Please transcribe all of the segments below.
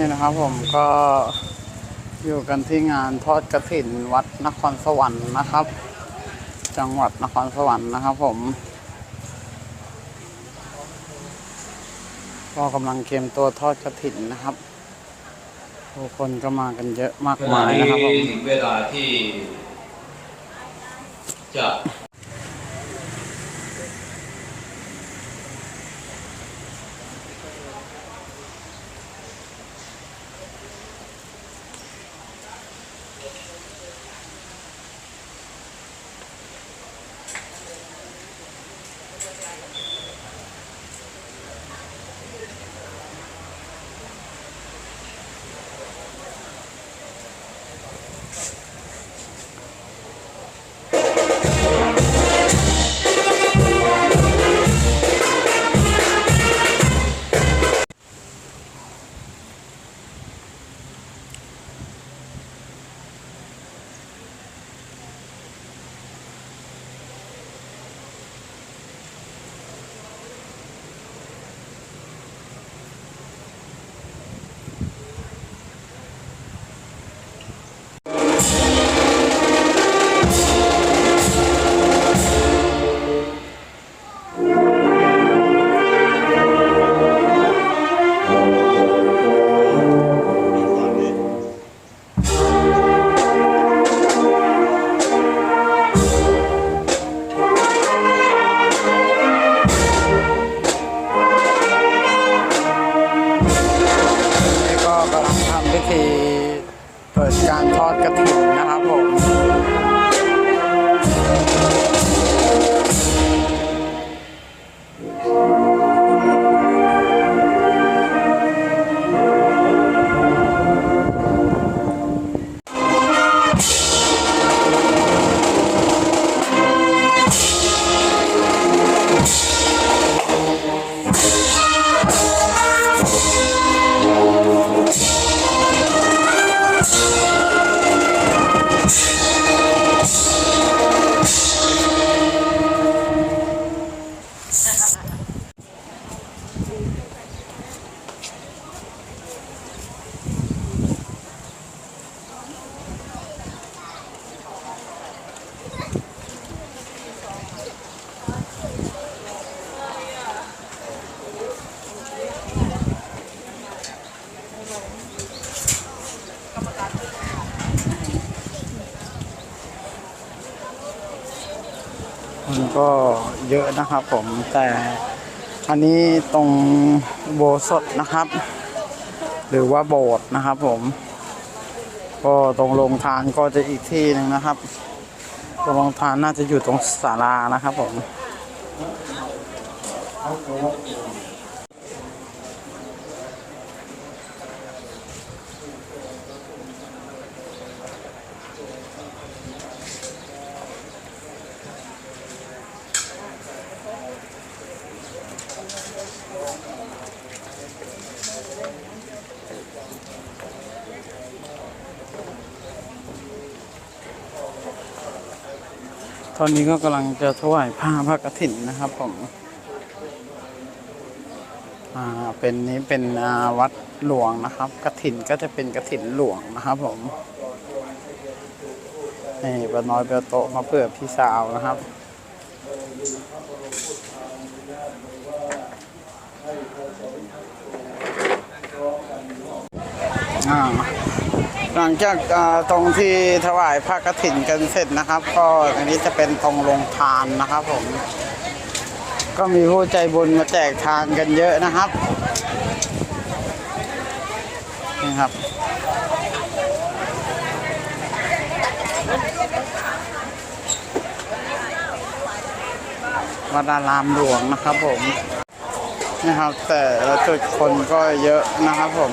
นี่นะครับผมก็อยู่กันที่งานทอดกระถินวัดนครสวรรค์นะครับ จังหวัดนครสวรรค์นะครับผมก็กำลังเตรียมตัวทอดกระถินนะครับผู้คนก็มากันเยอะมากมายนี้นะครับผมถึงเวลาที่จะ มันก็เยอะนะครับผมแต่อันนี้ตรงโบสถนะครับ หรือว่าโบสถ์นะครับผม ก็ตรงลงทานก็จะอีกที่หนึ่งนะครับ ตรงลงทานน่าจะอยู่ตรงศาลานะครับผม ตอนนี้ก็กำลังจะถวายผ้าพระกฐินนะครับผมอ่าเป็นนี้เป็นวัดหลวงนะครับกฐินก็จะเป็นกฐินหลวงนะครับผมนี่ปาน้อยเปโตมาเพื่อพี่สาวนะครับ หลังจากตรงที่ถวายพระกฐินกันเสร็จนะครับ ก็อันนี้จะเป็นตรงโรงทานนะครับผม ก็มีผู้ใจบุญมาแจกทานกันเยอะนะครับนี่ครับวัดอารามหลวงนะครับผมนะครับ แต่ละจุดคนก็เยอะนะครับผม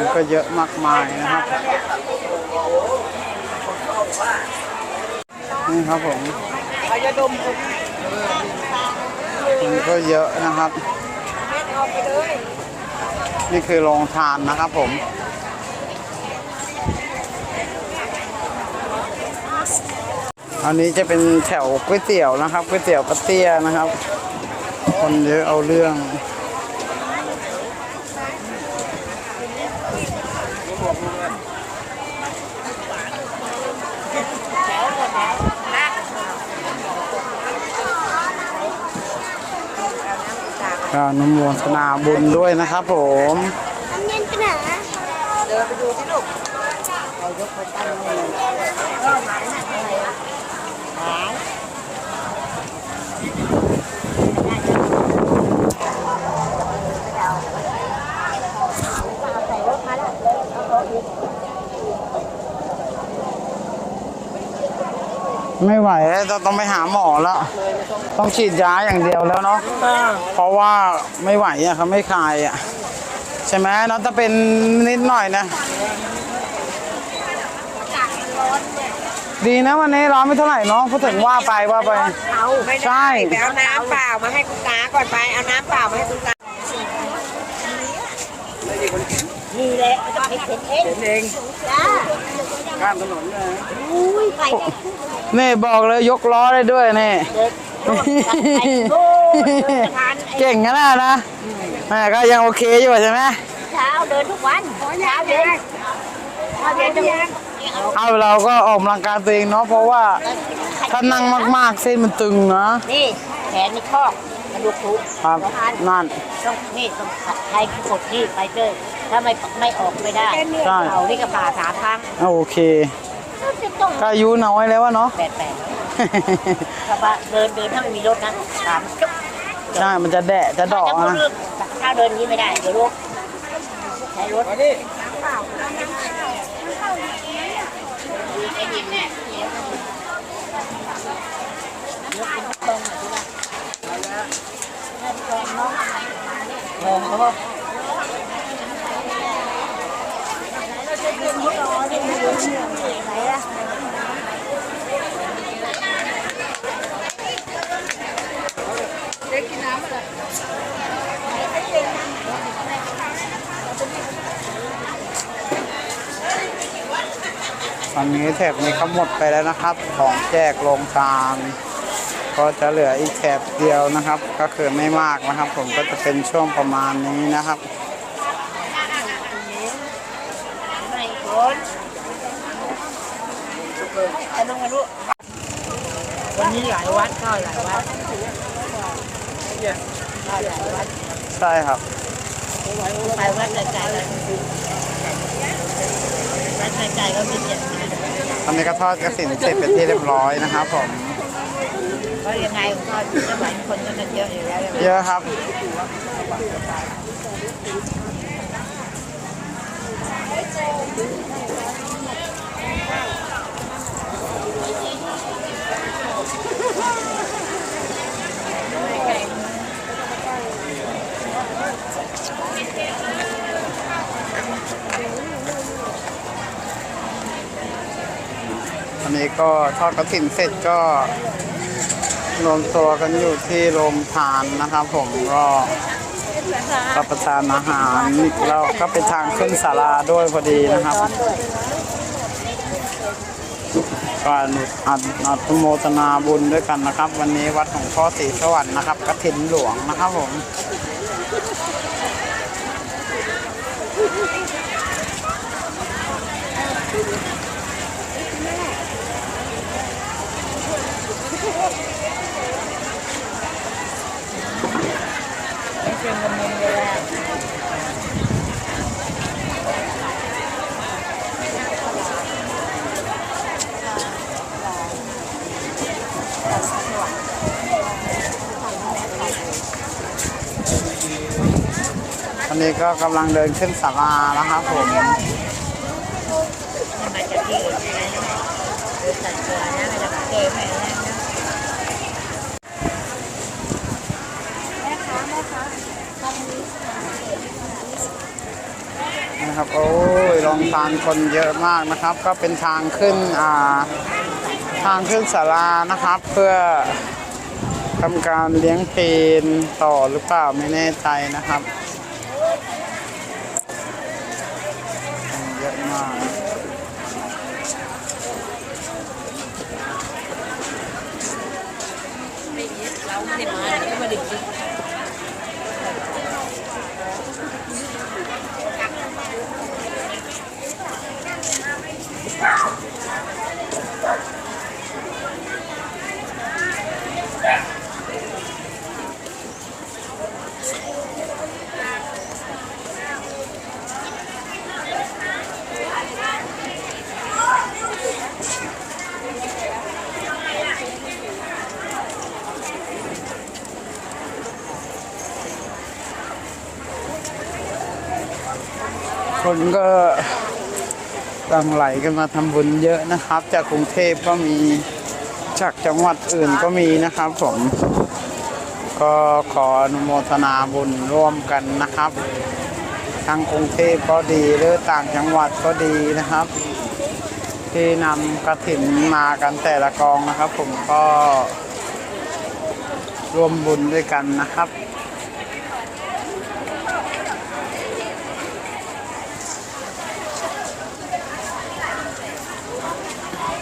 คนก็เยอะมากมายนะครับ นี่ครับผมคนก็เยอะนะครับ นี่คือโรงทานนะครับผมอันนี้จะเป็นแถวก๋วยเตี๋ยวนะครับก๋วยเตี๋ยวปะเตี้ยนะครับ คนเยอะเอาเรื่อง ก็อนุโมทนาบุญด้วยนะครับผมทำเงินไปไหนเดินไปดูที่ลูกเรายกไปตั้งเลยใส่รถมาแล้ว ไม่ไหวแล้วต้องต้องไปหาหมอแล้ว ต้องฉีดยาอย่างเดียวแล้วเนาะเพราะว่าไม่ไหวอะเขาไม่คลายอะใช่ไหมเนาะถ้าเป็นนิดหน่อยนะดีนะวันนี้ร้อนไม่เท่าไหร่เนาะพูดถึงว่าไปว่าไปเอาไม่ใช่ได้ไปเอาน้ำเปล่ามาให้คุณตาก่อนไปเอาน้ำเปล่ามาให้คุณตา นี่แหละจะให้เข็นเองเองจ้าข้ามถนนเลยอุ้ยไปได้นี่บอกเลยยกล้อได้ด้วยนี่เด็กโน่นไปโน่นทานไอ้เก่งนะนะแม่ก็ยังโอเคอยู่ใช่ไหมเช้าเดินทุกวันเช้าเย็นเช้าเย็นทุกวันเอาเราก็ออกกำลังกายตัวเองเนาะเพราะว่าถ้านั่งมากๆเส้นมันตึงนะนี่แขนนี่ข้อ กระดูกทุกครับสะพานนั่น ต้องนี่ต้องใครกดนี่ไปเลยถ้าไม่ไม่ออกไม่ได้ใช่ เอานี่ก็ผ่าสามครั้งโอเคจะต้องก็อายุน้อยแล้ววะเนาะ แปดแปดถ้าว่าเดินเดินถ้าไม่มีรถนะสามจุ๊บใช่ มันจะแดะจะดอกถ้านะถ้าเดินอย่างนี้ไม่ได้เดี๋ยวรถใช้รถ อ้โหตอนนี้แถบนี้ก็หมดไปแล้วนะครับ ของแจกโรงทาน ก็จะเหลืออีกแถบเดียวนะครับ ก็คือไม่มากนะครับ ผมก็จะเป็นช่วงประมาณนี้นะครับไม่คนไอ้ลุงไอ้ลูกวันนี้หลายวัดเข้าหลายวัดเข้าหลายวัดใช่ครับไปวัดไกลๆกันวัดไกลๆก็มีเจ็ดตอนนี้ก็ทอดกระสินเสร็จเป็นที่เรียบร้อยนะครับผม เพราะยังไงก็จะหลายคนก็จะเยอะอยู่แล้วเยอะครับอันนี้ก็ทอดกระถิ่นเสร็จก็ รวมตัวกันอยู่ที่โรงทานนะครับ ผมก็รับประทานอาหารแล้วก็ไปทางขึ้นศาลาด้วยพอดีนะครับก็อนุอนุอนุโมทนาบุญด้วยกันนะครับ วันนี้วัดของพ่อศรีสวรรค์นะครับกระถินหลวงนะครับผม เป็นเงินเงินเวลาอันนี้ก็กำลังเดินขึ้นศาลานะครับผมมาจากที่อื่นนะเดินตัดตัวนะมาจากเกมแม่ นะครับ โอ้ยโรงทานคนเยอะมากนะครับ ก็เป็นทางขึ้นอ่าทางขึ้นศาลานะครับ เพื่อทำการเลี้ยงเพนต่อหรือเปล่าไม่แน่ใจนะครับเยอะมากเราไม่ได้มาเราไม่ได้กิน คนก็หลังไหลกันมาทำบุญเยอะนะครับ จากกรุงเทพก็มีจากจังหวัดอื่นก็มีนะครับผม ก็ขออนุโมทนาบุญร่วมกันนะครับทั้งกรุงเทพก็ดีหรือต่างจังหวัดก็ดีนะครับ ที่นำกระถิ่นมากันแต่ละกองนะครับ ผมก็ร่วมบุญด้วยกันนะครับ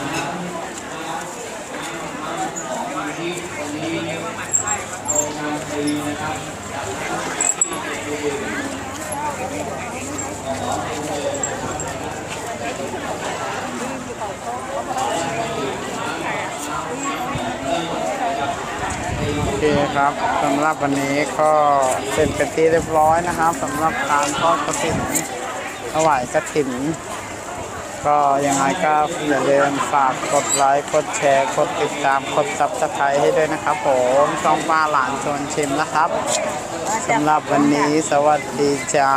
โอเคครับสำหรับวันนี้ก็เสร็จเป็นที่เรียบร้อยนะครับสำหรับการทอดกระถิ่นถวายกระถิ่น ก็ยังไงก็อย่าลืมฝากกดไลค์กดแชร์กดติดตามกดซับสไครต์ให้ด้วยนะครับผมช่องป้าหลานชวนชิมนะครับสำหรับวันนี้สวัสดีจ้า